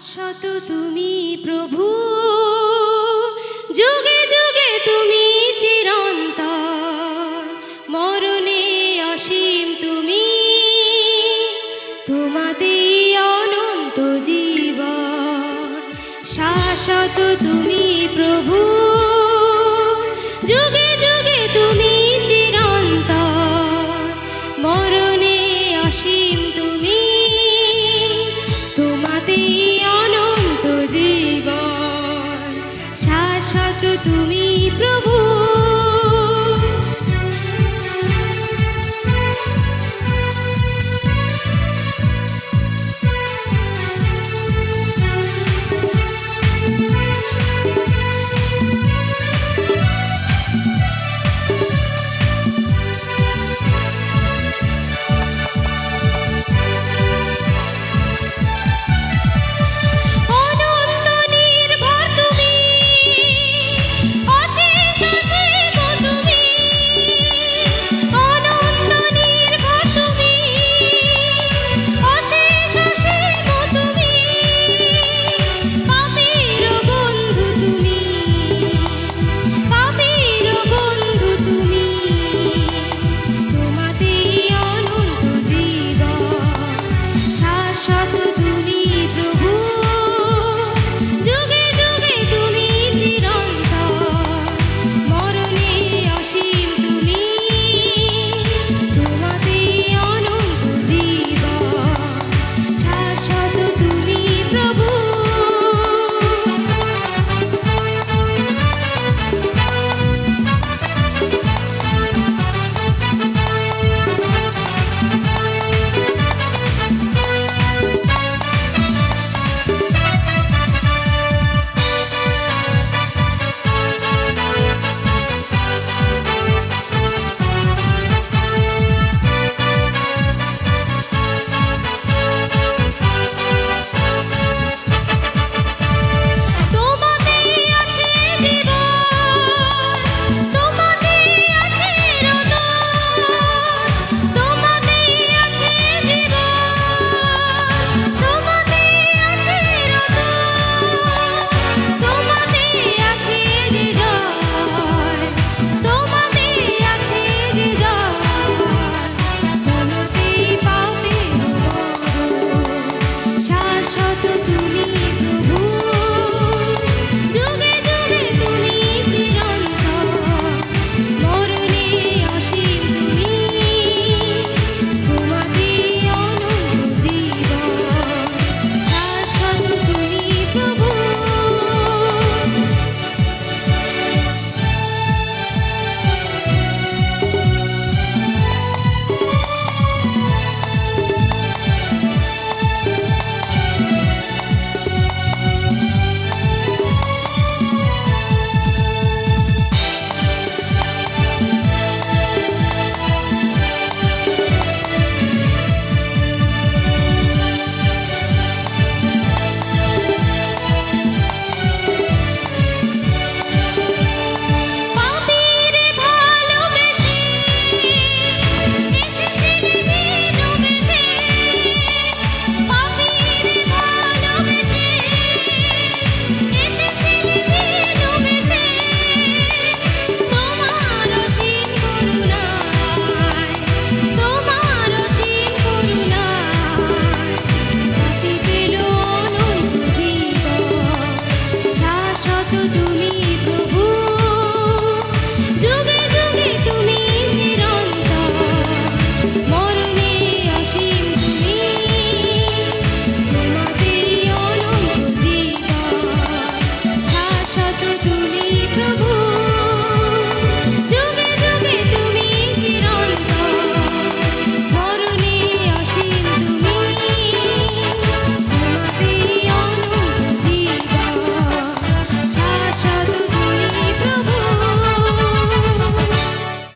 শাশ্বত তুমি প্রভু। যুগে যুগে তুমি চিরন্ত মরণে অসীম তুমি। তোমাতে অনন্ত জীবন। শাশ্বত তুমি প্রভু। প্রভু